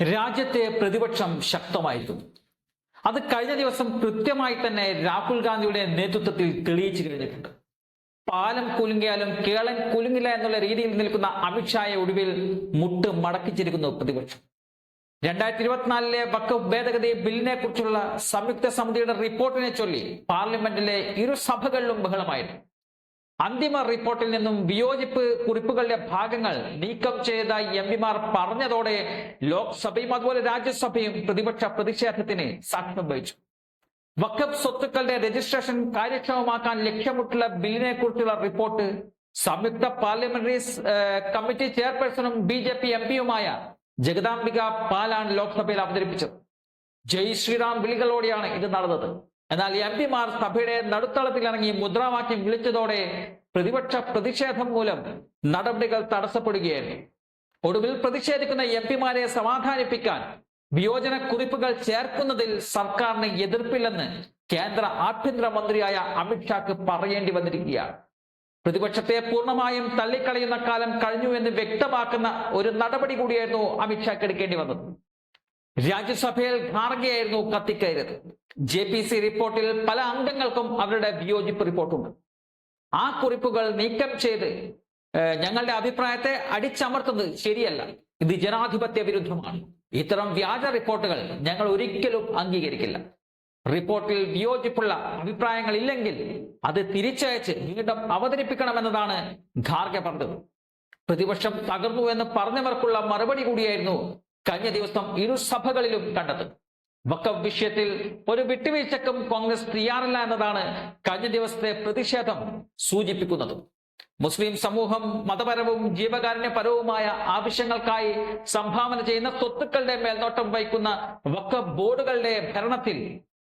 രാജ്യത്തെ പ്രതിപക്ഷം ശക്തമായിരുന്നു. അത് കഴിഞ്ഞ ദിവസം കൃത്യമായി തന്നെ രാഹുൽ ഗാന്ധിയുടെ നേതൃത്വത്തിൽ തെളിയിച്ചു കഴിഞ്ഞിട്ടുണ്ട്. പാലം കുലുങ്ങിയാലും കേളൻ കുലുങ്ങില്ല എന്നുള്ള രീതിയിൽ നിൽക്കുന്ന അമിത്ഷായെ ഒടുവിൽ മുട്ട് മടക്കിച്ചിരിക്കുന്നു പ്രതിപക്ഷം. രണ്ടായിരത്തി ഇരുപത്തിനാലിലെ വക്കഫ് ഭേദഗതി ബില്ലിനെ കുറിച്ചുള്ള സംയുക്ത സമിതിയുടെ റിപ്പോർട്ടിനെ ചൊല്ലി പാർലമെന്റിലെ ഇരു സഭകളിലും ബഹളമായിരുന്നു. അന്തിമ റിപ്പോർട്ടിൽ നിന്നും വിയോജിപ്പ് കുറിപ്പുകളുടെ ഭാഗങ്ങൾ നീക്കം ചെയ്ത എം പിമാർ പറഞ്ഞതോടെ ലോക്സഭയും അതുപോലെ രാജ്യസഭയും പ്രതിപക്ഷ പ്രതിഷേധത്തിന് സാക്ഷ്യം വഹിച്ചു. വക്കഫ് സ്വത്തുക്കളുടെ രജിസ്ട്രേഷൻ കാര്യക്ഷമമാക്കാൻ ലക്ഷ്യമിട്ടുള്ള ബില്ലിനെ കുറിച്ചുള്ള റിപ്പോർട്ട് സംയുക്ത പാർലമെന്ററി കമ്മിറ്റി ചെയർപേഴ്സണും ബി ജെ പി എം പിയുമായ ജഗദാംബിക പാലാണ് ലോക്സഭയിൽ അവതരിപ്പിച്ചത്. ജയ് ശ്രീറാം വിളികളോടെയാണ് ഇത് നടന്നത്. എന്നാൽ എം പിമാർ സഭയുടെ നടുത്തളത്തിൽ ഇറങ്ങി മുദ്രാവാക്യം വിളിച്ചതോടെ പ്രതിപക്ഷ പ്രതിഷേധം മൂലം നടപടികൾ തടസ്സപ്പെടുകയായിരുന്നു ഒടുവിൽ പ്രതിഷേധിക്കുന്ന എം പിമാരെ സമാധാനിപ്പിക്കാൻ വിയോജന കുറിപ്പുകൾ ചേർക്കുന്നതിൽ സർക്കാരിന് എതിർപ്പില്ലെന്ന് കേന്ദ്ര ആഭ്യന്തര മന്ത്രിയായ അമിത്ഷാക്ക് പറയേണ്ടി വന്നിരിക്കുകയാണ്. പ്രതിപക്ഷത്തെ പൂർണമായും തള്ളിക്കളയുന്ന കാലം കഴിഞ്ഞു എന്ന് വ്യക്തമാക്കുന്ന ഒരു നടപടി കൂടിയായിരുന്നു അമിത്ഷാക്ക് എടുക്കേണ്ടി വന്നത്. രാജ്യസഭയിൽ ഖാർഗെയായിരുന്നു കത്തിക്കയറിയത്. ജെ പി സി റിപ്പോർട്ടിൽ പല അംഗങ്ങൾക്കും അവരുടെ വിയോജിപ്പ് റിപ്പോർട്ടുണ്ട്. ആ കുറിപ്പുകൾ നീക്കം ചെയ്ത് ഞങ്ങളുടെ അഭിപ്രായത്തെ അടിച്ചമർത്തുന്നത് ശരിയല്ല. ഇത് ജനാധിപത്യ വിരുദ്ധമാണ്. ഇത്തരം വ്യാജ റിപ്പോർട്ടുകൾ ഞങ്ങൾ ഒരിക്കലും അംഗീകരിക്കില്ല. റിപ്പോർട്ടിൽ വിയോജിപ്പുള്ള അഭിപ്രായങ്ങൾ ഇല്ലെങ്കിൽ അത് തിരിച്ചയച്ച് വീണ്ടും അവതരിപ്പിക്കണമെന്നതാണ് ഖാർഗെ പറഞ്ഞത്. പ്രതിപക്ഷം തകർന്നു എന്ന് പറഞ്ഞവർക്കുള്ള മറുപടി കൂടിയായിരുന്നു കഴിഞ്ഞ ദിവസം ഇരു സഭകളിലും കണ്ടത്. വക്കഫ് വിഷയത്തിൽ ഒരു വിട്ടുവീഴ്ചക്കും കോൺഗ്രസ് തയ്യാറില്ല എന്നതാണ് കഴിഞ്ഞ ദിവസത്തെ പ്രതിഷേധം സൂചിപ്പിക്കുന്നത്. മുസ്ലിം സമൂഹം മതപരവും ജീവകാരുണ്യപരവുമായ ആവശ്യങ്ങൾക്കായി സംഭാവന ചെയ്യുന്ന സ്വത്തുക്കളുടെ മേൽനോട്ടം വഹിക്കുന്ന വക്കഫ് ബോർഡുകളുടെ ഭരണത്തിൽ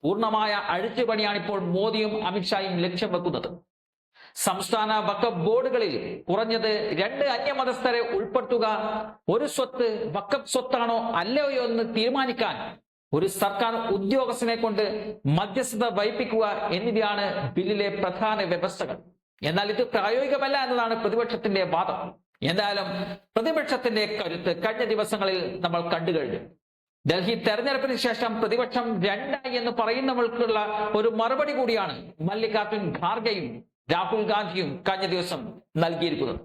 പൂർണമായ അഴിച്ചുപണിയാണ് ഇപ്പോൾ മോദിയും അമിത്ഷായും ലക്ഷ്യം വെക്കുന്നത്. സംസ്ഥാന വക്കഫ് ബോർഡുകളിൽ കുറഞ്ഞത് രണ്ട് അന്യമതസ്ഥരെ ഉൾപ്പെടുത്തുക ഒരു സ്വത്ത് വക്കഫ് സ്വത്താണോ അല്ലയോ എന്ന് തീരുമാനിക്കാൻ ഒരു സർക്കാർ ഉദ്യോഗസ്ഥനെ കൊണ്ട് മധ്യസ്ഥത വഹിപ്പിക്കുക എന്നിവയാണ് ബില്ലിലെ പ്രധാന വ്യവസ്ഥകൾ. എന്നാൽ ഇത് പ്രായോഗികമല്ല എന്നതാണ് പ്രതിപക്ഷത്തിന്റെ വാദം. എന്തായാലും പ്രതിപക്ഷത്തിന്റെ കരുത്ത് കഴിഞ്ഞ ദിവസങ്ങളിൽ നമ്മൾ കണ്ടു കഴിഞ്ഞു. ഡൽഹി തെരഞ്ഞെടുപ്പിന് ശേഷം പ്രതിപക്ഷം രണ്ടായി എന്ന് പറയുന്നവർക്കുള്ള ഒരു മറുപടി കൂടിയാണ് മല്ലികാർജുൻ ഖാർഗെയും രാഹുൽ ഗാന്ധിയും കഴിഞ്ഞ ദിവസം നൽകിയിരിക്കുന്നത്